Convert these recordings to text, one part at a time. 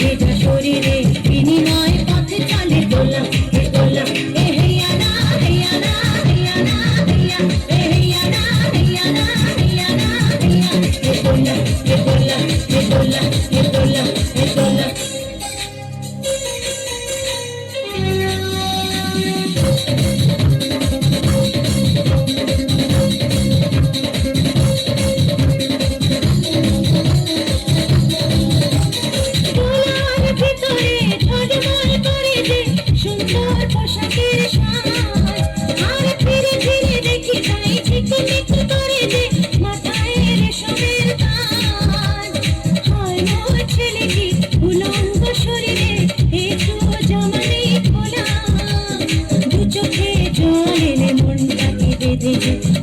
it. thank you.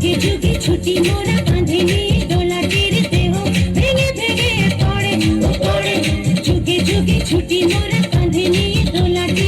যুগে যুগে ছুটি মোরা কাঁধে নিয়ে দোলাটির দেহ ভেঙে ভেঙে পড়ে পড়ে। যুগে যুগে ছুটি মোরা কাঁধে নিয়ে দোলাটির